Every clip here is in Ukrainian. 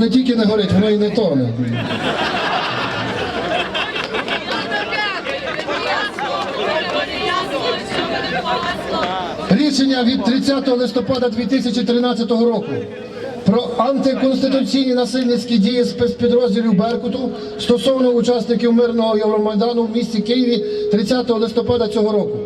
Не тільки не горить, воно і не тоне. Рішення від 30 листопада 2013 року про антиконституційні насильницькі дії спецпідрозділів Беркуту стосовно учасників мирного Євромайдану в місті Києві 30 листопада цього року.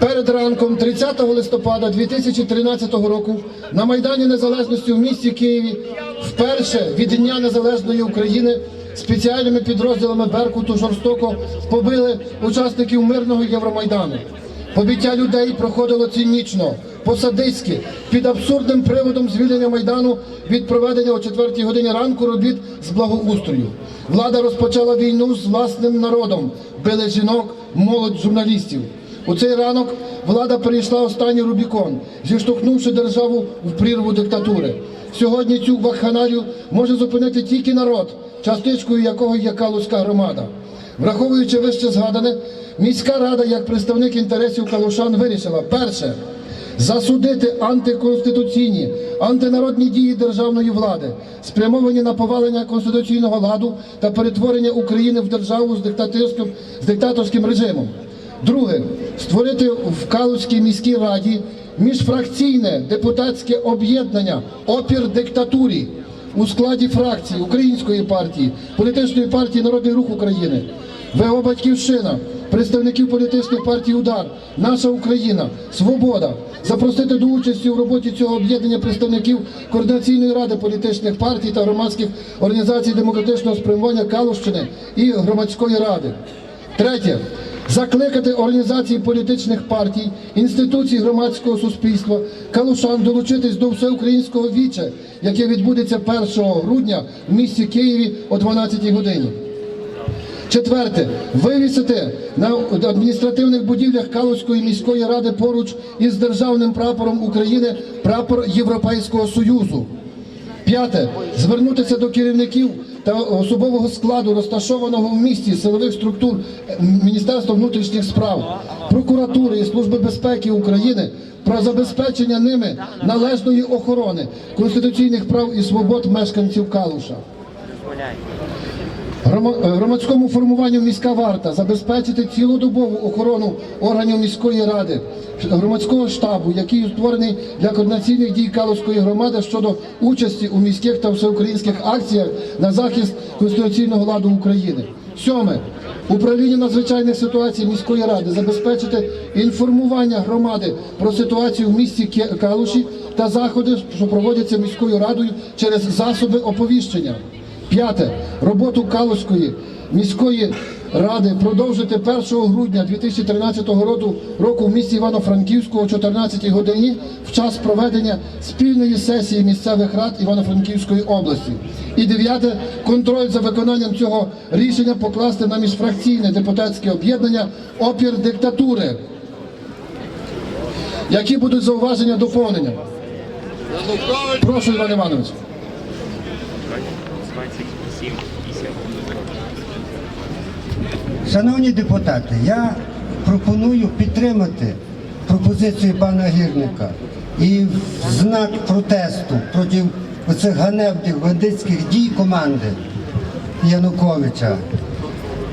Перед ранком 30 листопада 2013 року на Майдані Незалежності в місті Києві вперше від Дня Незалежної України спеціальними підрозділами Беркуту жорстоко побили учасників мирного Євромайдану. Побиття людей проходило цинічно, по-садистськи, під абсурдним приводом звільнення Майдану від проведення о 4 годині ранку робіт з благоустрою. Влада розпочала війну з власним народом, били жінок, молодь журналістів. У цей ранок влада перейшла останній Рубікон, зіштовхнувши державу в прірву диктатури. Сьогодні цю вакханалію може зупинити тільки народ, частичкою якого є Калузька громада. Враховуючи вище згадане, міська рада, як представник інтересів калушан, вирішила перше засудити антиконституційні, антинародні дії державної влади, спрямовані на повалення конституційного ладу та перетворення України в державу з диктаторським, з диктаторським режимом. Друге створити в Калузькій міській раді міжфракційне депутатське об'єднання опір диктатурі у складі фракції Української партії, політичної партії Народний рух України, ВО Батьківщина, представників політичних партій Удар, Наша Україна, Свобода, запросити до участі у роботі цього об'єднання представників координаційної ради політичних партій та громадських організацій демократичного спрямування Калущини і громадської ради. Третє. Закликати організації політичних партій, інституцій громадського суспільства, калушан долучитись до всеукраїнського віче, яке відбудеться 1 грудня в місті Києві о 12 годині. Четверте, вивісити на адміністративних будівлях Калузької міської ради поруч із державним прапором України прапор Європейського Союзу. П'яте. Звернутися до керівників та особового складу розташованого в місті силових структур е, Міністерства внутрішніх справ, прокуратури і Служби безпеки України про забезпечення ними належної охорони конституційних прав і свобод мешканців Калуша. Е, Громадському формуванню міська варта забезпечити цілодобову охорону органів міської ради, громадського штабу, який створений для координаційних дій Калузької громади щодо участі у міських та всеукраїнських акціях на захист конституційного ладу України. Сьоме. Управління надзвичайних ситуацій міської ради забезпечити інформування громади про ситуацію в місті Калуші та заходи, що проводяться міською радою через засоби оповіщення. П'яте. Роботу Калузької міської ради продовжити 1 грудня 2013 року, в місті Івано-Франківську о 14 годині в час проведення спільної сесії місцевих рад Івано-Франківської області. І дев'яте. Контроль за виконанням цього рішення покласти на міжфракційне депутатське об'єднання опір диктатури. Які будуть зауваження доповнення? Прошу, Іван Іванович. 27 50. Шановні депутати, я пропоную підтримати пропозицію пана Гірника і в знак протесту проти оцих ганебних бандитських дій команди Януковича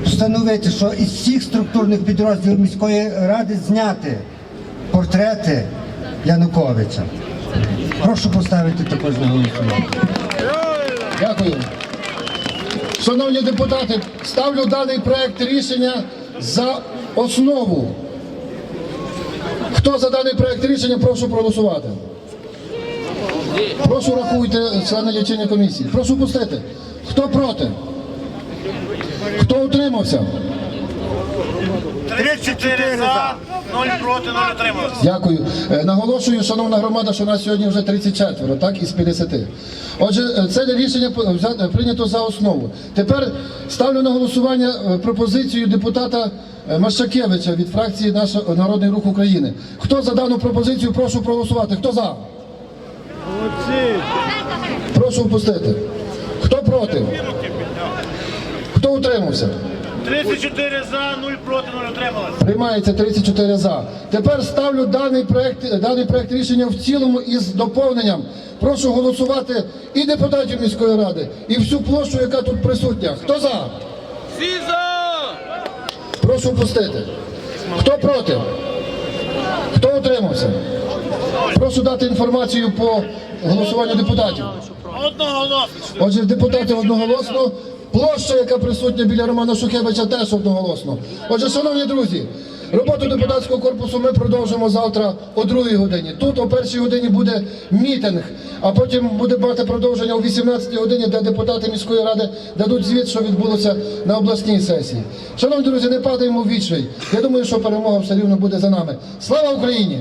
встановити, що із всіх структурних підрозділів міської ради зняти портрети Януковича. Прошу поставити також на голосування. Дякую. Шановні депутати, ставлю даний проект рішення за основу. Хто за даний проект рішення, прошу проголосувати. Прошу рахуйте члени лічення комісії. Прошу пустити. Хто проти? Хто утримався? 34 за, 0 проти, 0 утрималися. Дякую. Е, Наголошую, шановна громада, що нас сьогодні вже 34, так, із 50. Отже, е, це рішення взя- прийнято за основу. Тепер ставлю на голосування е, пропозицію депутата е, Мащакевича від фракції «Наш Народний Рух України». Хто за дану пропозицію, прошу проголосувати. Хто за? Прошу впустити. Хто проти? Хто утримався? 34 за, 0 проти, 0 утрималось. Приймається 34 за. Тепер ставлю даний проект, даний проект рішення в цілому із доповненням. Прошу голосувати і депутатів міської ради, і всю площу, яка тут присутня. Хто за? Всі за! Прошу пустити. Хто проти? Хто утримався? Прошу дати інформацію по голосуванню депутатів. Одноголосно. Отже, депутати одноголосно. Площа, яка присутня біля Романа Шухевича, теж одноголосно. Отже, шановні друзі, роботу депутатського корпусу ми продовжимо завтра о другій годині. Тут о першій годині буде мітинг, а потім буде мати продовження о 18 годині, де депутати міської ради дадуть звіт, що відбулося на обласній сесії. Шановні друзі, не падаємо в відчай. Я думаю, що перемога все рівно буде за нами. Слава Україні!